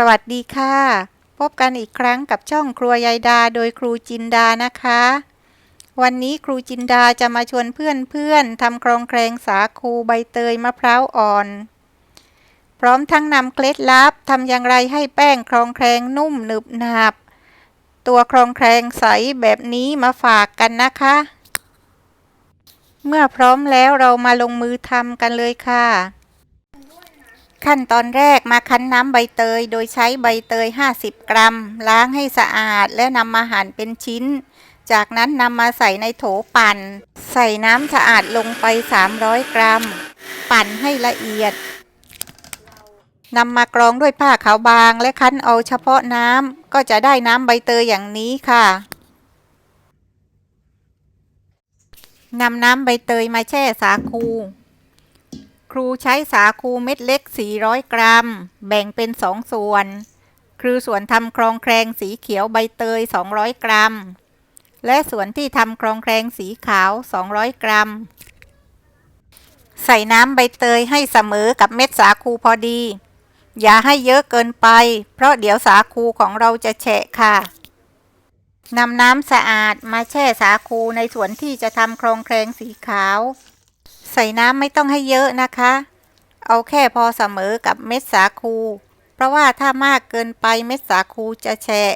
สวัสดีค่ะ พบกันอีกครั้งกับช่องครัวยายดาโดยครูจินดานะคะ วันนี้ครูจินดาจะมาชวนเพื่อนๆทำครองแครงสาคูใบเตยมะพร้าวอ่อน พร้อมทั้งนำเคล็ดลับทำอย่างไรให้แป้งครองแครงนุ่มหนึบหนับ ตัวครองแครงใสแบบนี้มาฝากกันนะคะ เมื่อพร้อมแล้วเรามาลงมือทำกันเลยค่ะ ขั้นตอนแรกมาคั้นน้ำใบเตย โดยใช้ใบเตย 50 กรัม ล้างให้สะอาดแล้วนำมาหั่นเป็นชิ้น จากนั้นนำมาใส่ในโถปั่น ใส่น้ำสะอาดลงไป 300 กรัม ปั่นให้ละเอียดนำมากรองด้วยผ้าขาวบางและคั้นเอาเฉพาะน้ำก็จะได้น้ำใบเตยอย่างนี้ค่ะนำน้ำใบเตยมาแช่สาคู รูใช้สาคูเม็ดเล็ก 400 กรัม แบ่งเป็น 2 ส่วน คือส่วนทำครองแครงสีเขียวใบเตย 200 กรัม และส่วนที่ทำครองแครงสีขาว 200 กรัม ใส่น้ำใบเตยให้เสมอกับเม็ดสาคูพอดี อย่าให้เยอะเกินไป เพราะเดี๋ยวสาคูของเราจะแฉะค่ะนำน้ำสะอาดมาแช่สาคูในส่วนที่จะทำครองแครงสีขาว ใส่น้ำไม่ต้องให้เยอะนะคะ เอาแค่พอเสมอกับเม็ดสาคู เพราะว่าถ้ามากเกินไปเม็ดสาคูจะแฉะ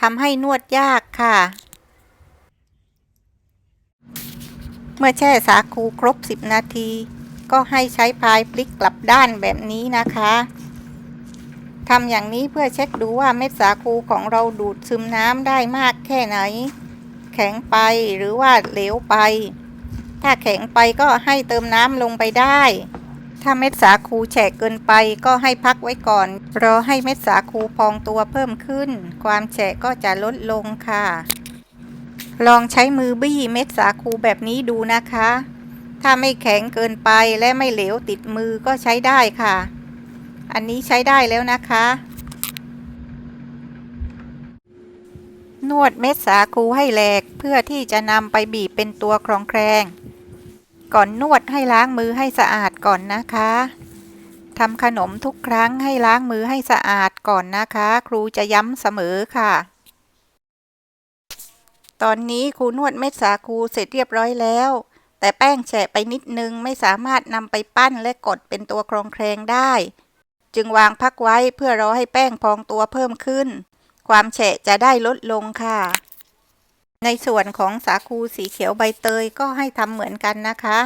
ทำให้นวดยากค่ะ เมื่อแช่สาคูครบ 10 นาที ก็ให้ใช้พายพลิกกลับด้านแบบนี้นะคะทำอย่างนี้เพื่อเช็คดูว่าเม็ดสาคูของเราดูดซึมน้ำได้มากแค่ไหน แข็งไปหรือว่าเหลวไป ถ้าแข็งไปก็ให้เติมน้ำลงไปได้ ถ้าเม็ดสาคูแฉะเกินไปก็ให้พักไว้ก่อน รอให้เม็ดสาคูพองตัวเพิ่มขึ้น ความแฉะก็จะลดลงค่ะ ลองใช้มือบี้เม็ดสาคูแบบนี้ดูนะคะ ถ้าไม่แข็งเกินไปและไม่เหลวติดมือก็ใช้ได้ค่ะ อันนี้ใช้ได้แล้วนะคะนวดเม็ดสาคูให้แหลกเพื่อที่จะนำไปบีบเป็นตัวครองแครง ก่อนนวดให้ล้างมือให้สะอาดก่อนนะคะทำขนมทุกครั้งให้ล้างมือให้สะอาดก่อนนะคะ ครูจะย้ำเสมอค่ะ ตอนนี้ครูนวดเม็ดสาคูเสร็จเรียบร้อยแล้ว แต่แป้งแฉะไปนิดนึงไม่สามารถนำไปปั้นและกดเป็นตัวครองแครงได้ จึงวางพักไว้เพื่อรอให้แป้งพองตัวเพิ่มขึ้น ความแฉะจะได้ลดลงค่ะ ในส่วนของสาคูสีเขียวใบเตยก็ให้ทำเหมือนกันนะคะ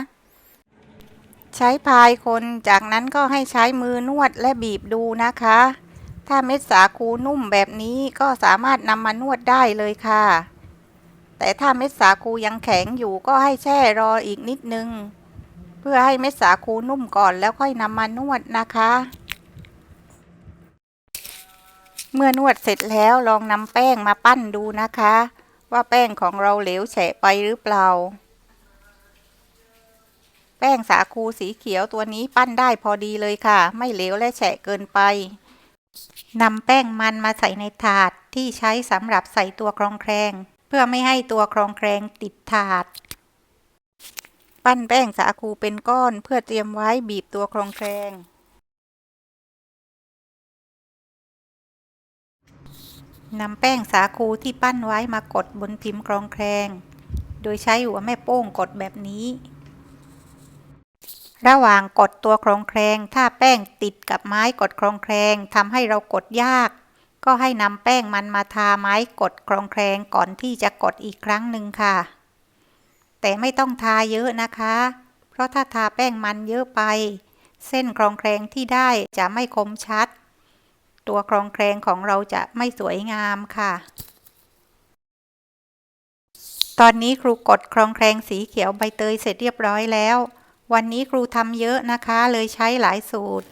ใช้พายคนจากนั้นก็ให้ใช้มือนวดและบีบดูนะคะ ถ้าเม็ดสาคูนุ่มแบบนี้ก็สามารถนำมานวดได้เลยค่ะ แต่ถ้าเม็ดสาคูยังแข็งอยู่ก็ให้แช่รออีกนิดนึง เพื่อให้เม็ดสาคูนุ่มก่อนแล้วค่อยนำมานวดนะคะ เมื่อนวดเสร็จแล้วลองนำแป้งมาปั้นดูนะคะ ว่าแป้งของเราเหลวแฉะไปหรือเปล่า แป้งสาคูสีเขียวตัวนี้ปั้นได้พอดีเลยค่ะ ไม่เหลวและแฉะเกินไปนำแป้งมันมาใส่ในถาดที่ใช้สำหรับใส่ตัวครองแครง เพื่อไม่ให้ตัวครองแครงติดถาด ปั้นแป้งสาคูเป็นก้อนเพื่อเตรียมไว้บีบตัวครองแครง นำแป้งสาคูที่ปั้นไว้มากดบนพิมพ์ครองแครงโดยใช้หัวแม่โป้งกดแบบนี้ ระหว่างกดตัวครองแครงถ้าแป้งติดกับไม้กดครองแครงทำให้เรากดยาก ก็ให้นำแป้งมันมาทาไม้กดครองแครงก่อนที่จะกดอีกครั้งหนึ่งค่ะ แต่ไม่ต้องทาเยอะนะคะ เพราะถ้าทาแป้งมันเยอะไป เส้นครองแครงที่ได้จะไม่คมชัด ตัวครองแครงของเราจะไม่สวยงามค่ะ ตอนนี้ครูกดครองแครงสีเขียวใบเตยเสร็จเรียบร้อยแล้ว วันนี้ครูทำเยอะนะคะ เลยใช้หลายสูตร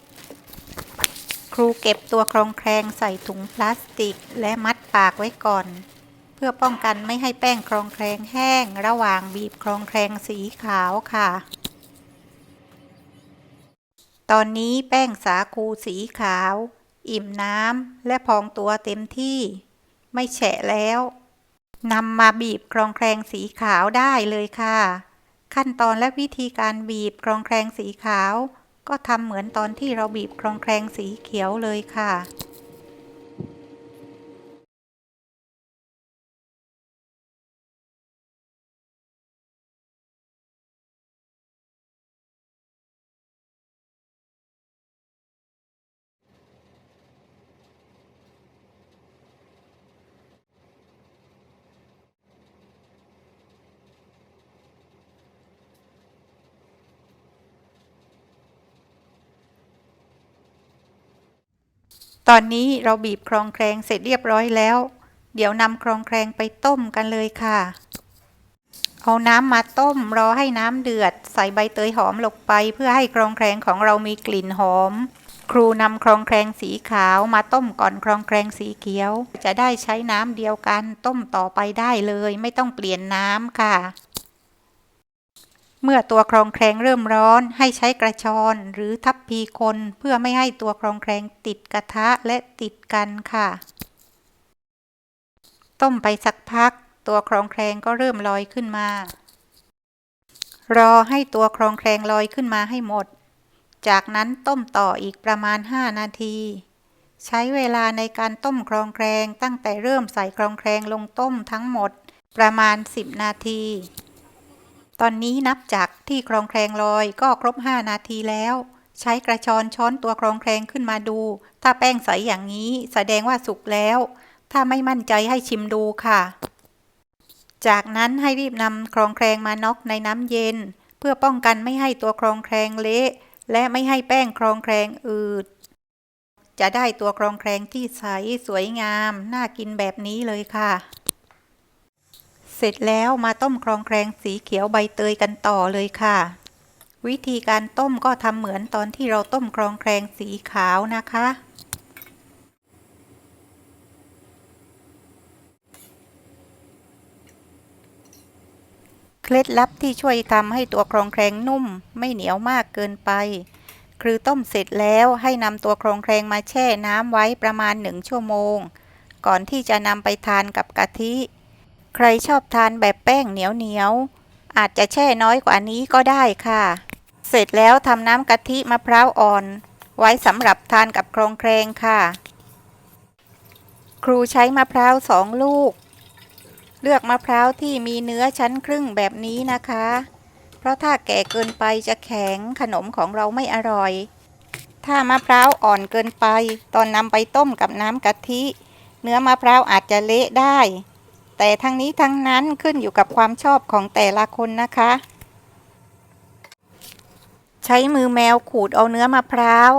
ครูเก็บตัวครองแครงใส่ถุงพลาสติก และมัดปากไว้ก่อน เพื่อป้องกันไม่ให้แป้งครองแครงแห้ง ระหว่างบีบครองแครงสีขาวค่ะตอนนี้แป้งสาคูสีขาว อิ่มน้ำและพองตัวเต็มที่ ไม่แฉะแล้วนำมาบีบครองแครงสีขาวได้เลยค่ะ ขั้นตอนและวิธีการบีบครองแครงสีขาว ก็ทำเหมือนตอนที่เราบีบครองแครงสีเขียวเลยค่ะ ตอนนี้เราบีบครองแครงเสร็จเรียบร้อยแล้ว เดี๋ยวนำครองแครงไปต้มกันเลยค่ะ เอาน้ำมาต้มรอให้น้ำเดือด ใส่ใบเตยหอมลงไปเพื่อให้ครองแครงของเรามีกลิ่นหอม ครูนำครองแครงสีขาวมาต้มก่อนครองแครงสีเขียว จะได้ใช้น้ำเดียวกันต้มต่อไปได้เลย ไม่ต้องเปลี่ยนน้ำค่ะ เมื่อตัวครองแครงเริ่มร้อน ให้ใช้กระชอนหรือทัพพีคนเพื่อไม่ให้ตัวครองแครงติดกระทะและติดกันค่ะ ต้มไปสักพัก ตัวครองแครงก็เริ่มลอยขึ้นมา รอให้ตัวครองแครงลอยขึ้นมาให้หมด จากนั้นต้มต่ออีกประมาณ 5 นาที ใช้เวลาในการต้มครองแครงตั้งแต่เริ่มใส่ครองแครงลงต้มทั้งหมด ประมาณ 10 นาที ตอนนี้นับจากที่ครองแครงลอยก็ครบ5นาทีแล้ว ใช้กระชอนช้อนตัวครองแครงขึ้นมาดู ถ้าแป้งใสอย่างนี้แสดงว่าสุกแล้ว ถ้าไม่มั่นใจให้ชิมดูค่ะ จากนั้นให้รีบนำครองแครงมาน็อกในน้ำเย็น เพื่อป้องกันไม่ให้ตัวครองแครงเละ และไม่ให้แป้งครองแครงอืด จะได้ตัวครองแครงที่ใสสวยงาม น่ากินแบบนี้เลยค่ะ สร็จแล้วมาต้มครองแครงสีเขียวใบเตยกันต่อเลยค่ะ วิธีการต้มก็ทำเหมือนตอนที่เราต้มครองแครงสีขาวนะคะ เคล็ดลับที่ช่วยทำให้ตัวครองแครงนุ่มไม่เหนียวมากเกินไป คือต้มเสร็จแล้วให้นำตัวครองแครงมาแช่น้ำไว้ประมาณหนึ่งชั่วโมง ก่อนที่จะนำไปทานกับกะทิ ใครชอบทานแบบแป้งเหนียวเหนียวๆอาจจะแช่น้อยกว่านี้ก็ได้ค่ะ เสร็จแล้วทำน้ำกะทิมะพร้าวอ่อน ไว้สำหรับทานกับโครงแครงค่ะ ครูใช้มะพร้าวสองลูก เลือกมะพร้าวที่มีเนื้อชั้นครึ่งแบบนี้นะคะ เพราะถ้าแก่เกินไปจะแข็งขนมของเราไม่อร่อย ถ้ามะพร้าวอ่อนเกินไป ตอนนำไปต้มกับน้ำกะทิ เนื้อมะพร้าวอาจจะเละได้ แต่ทั้งนี้ทั้งนั้นขึ้นอยู่กับความชอบของแต่ละคนนะคะ ใช้มือแมวขูดเอาเนื้อมะพร้าว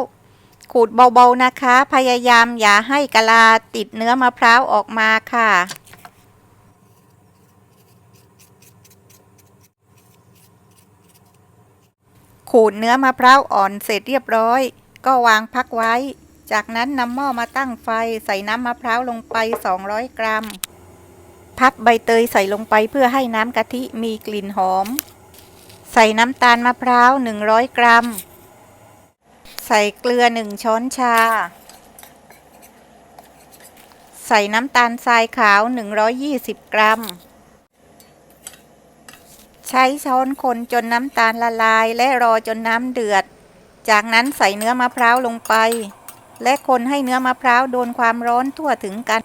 ขูดเบาๆนะคะ พยายามอย่าให้กะลาติดเนื้อมะพร้าวออกมาค่ะขูดเนื้อมะพร้าวอ่อนเสร็จเรียบร้อย ก็วางพักไว้ จากนั้นนำหม้อมาตั้งไฟใส่น้ำมะพร้าวลงไป 200 กรัม พับใบเตยใส่ลงไปเพื่อให้น้ำกะทิมีกลิ่นหอม ใส่น้ำตาลมะพร้าว 100 กรัม ใส่เกลือ 1 ช้อนชา ใส่น้ำตาลทรายขาว 120 กรัม ใช้ช้อนคนจนน้ำตาลละลายและรอจนน้ำเดือด จากนั้นใส่เนื้อมะพร้าวลงไป และคนให้เนื้อมะพร้าวโดนความร้อนทั่วถึงกัน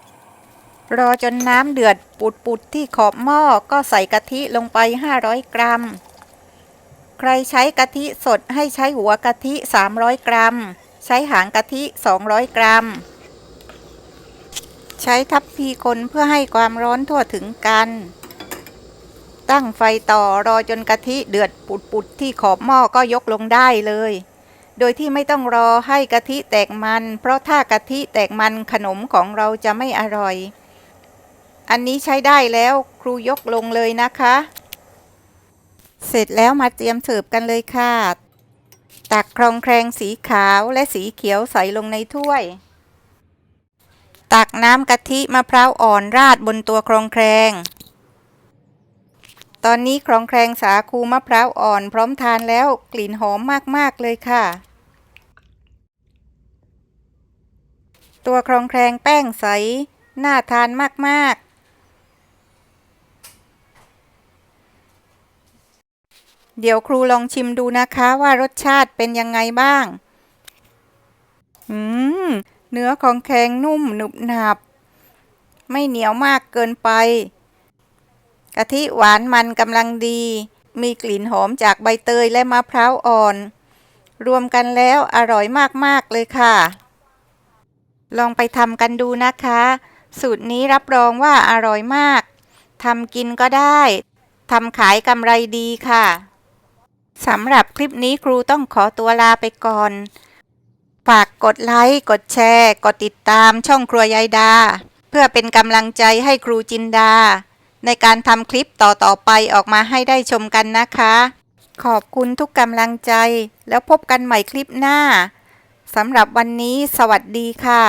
รอจนน้ำเดือดปุดๆที่ขอบหม้อก็ใส่กะทิลงไป 500 กรัม ใครใช้กะทิสดให้ใช้หัวกะทิ 300 กรัม ใช้หางกะทิ 200 กรัม ใช้ทัพพีคนเพื่อให้ความร้อนทั่วถึงกัน ตั้งไฟต่อรอจนกะทิเดือดปุดๆที่ขอบหม้อก็ยกลงได้เลย โดยที่ไม่ต้องรอให้กะทิแตกมัน เพราะถ้ากะทิแตกมันขนมของเราจะไม่อร่อย อันนี้ใช้ได้แล้วครูยกลงเลยนะคะ เสร็จแล้วมาเตรียมเสิร์ฟกันเลยค่ะ ตักครองแครงสีขาวและสีเขียวใส่ลงในถ้วย ตักน้ำกะทิมะพร้าวอ่อนราดบนตัวครองแครง ตอนนี้ครองแครงสาคูมะพร้าวอ่อนพร้อมทานแล้วกลิ่นหอมมากๆเลยค่ะตัวครองแครงแป้งใส น่าทานมาก ๆ เดี๋ยวครูลองชิมดูนะคะว่ารสชาติเป็นยังไงบ้าง อืม เนื้อของแข็งนุ่มหนุบหนับ ไม่เหนียวมากเกินไป กะทิหวานมันกำลังดี มีกลิ่นหอมจากใบเตยและมะพร้าวอ่อน รวมกันแล้วอร่อยมาก ๆ เลยค่ะ ลองไปทำกันดูนะคะ สูตรนี้รับรองว่าอร่อยมาก ทำกินก็ได้ ทำขายกำไรดีค่ะ สำหรับคลิปนี้ครูต้องขอตัวลาไปก่อน ฝากกดไลค์ กดแชร์ กดติดตามช่องครัวยายดา เพื่อเป็นกำลังใจให้ครูจินดา ในการทำคลิปต่อๆไปออกมาให้ได้ชมกันนะคะ ขอบคุณทุกกำลังใจ แล้วพบกันใหม่คลิปหน้าสำหรับวันนี้สวัสดีค่ะ